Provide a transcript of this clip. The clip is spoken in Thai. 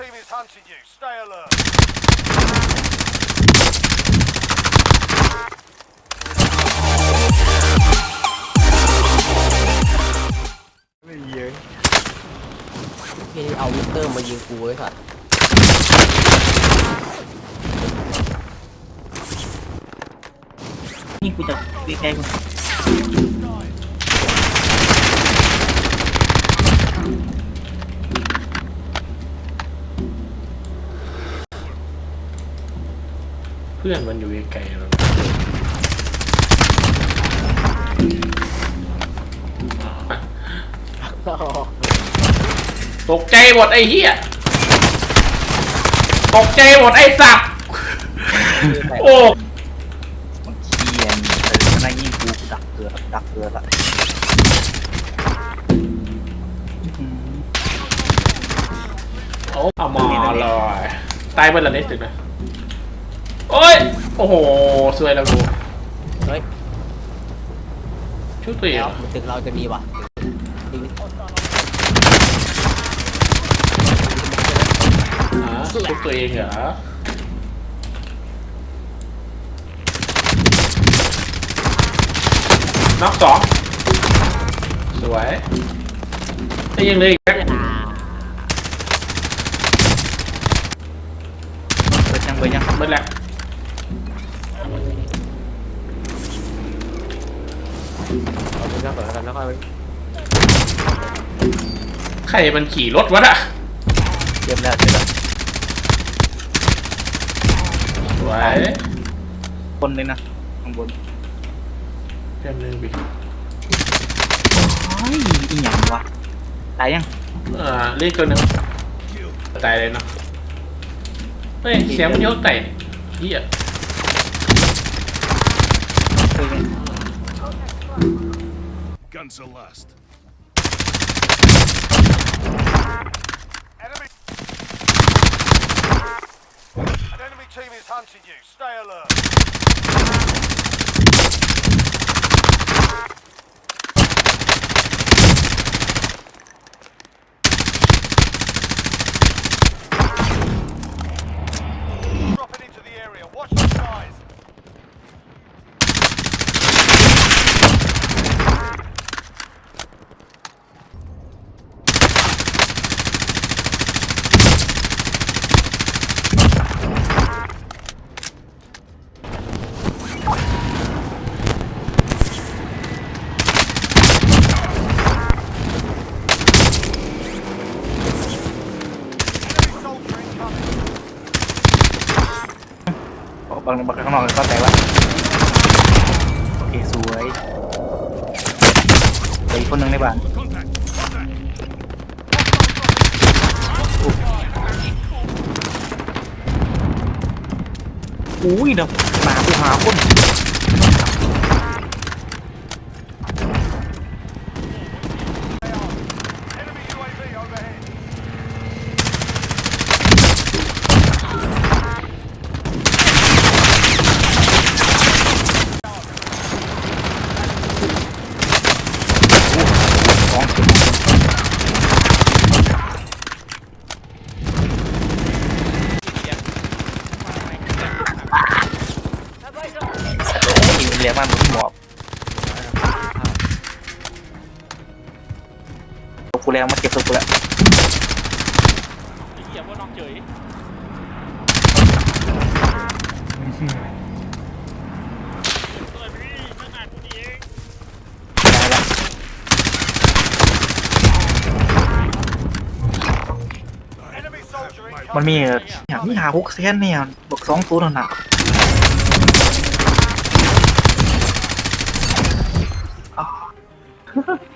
team is hunting you. Stay alert. ไม่เยอะพี่เอาวิกเตอร์มายิงกูไว้สัตว์นี่กูจะตีแกกู เพื่อนมันอยู่ไกลๆเราตกใจหมดไอ้เหี้ย ตกใจหมดไอ้สัตว์โอ้มันเคียนเออมันนั่งยิงกูดักเกลือดักเกลือละอื้อหือโอ้เอามาเลยตายเมื่อไรนิดถึงนะ โอ้ย โอ้โหสวยแล้วกูเฮ้ยชุดตัวเองแล้วเหรอตึกเราจะมีว่ะตึกอ่าชุดตัวเองเหรอน็อกสองสวยไอ้ยังเหลยแค่เปิดยังเปิดยังเมื่อแหละ เอาตึกแล้วเปิดกันแล้วก็ใครมันขี่รถวะน่ะเจ็บแล้วเจ็บแล้วสวยคนเลยนะข้างบนเต็มหนึ่งบิโอ้ยอีหยังวะตายยังอ่าเรียกตัวหนึ่งตายเลยเนาะเฮ้ยเสียงมันยกไต่เหี้ยเคยไหม Guns are last. Enemy. An enemy team is hunting you. Stay alert. างบางข้างนอกก็แตกละโอเคสวยเหลืออีกคนหนึ่งในบ้านอุ้ยเดี๋ยวมาผู้หาคน Enemy UAV overhead. ของ เรียกมันหมดหมอบตัวกูแล้วมาเก็บตัวกูแล้วเหี้ยว่าน้องเฉยได้แล้ว Enemy soldier มัน incoming. มีอย่างนี้หาฮุกเซนเนี่ยบอกสองตัวนั่นน่ะ Ha ha ha.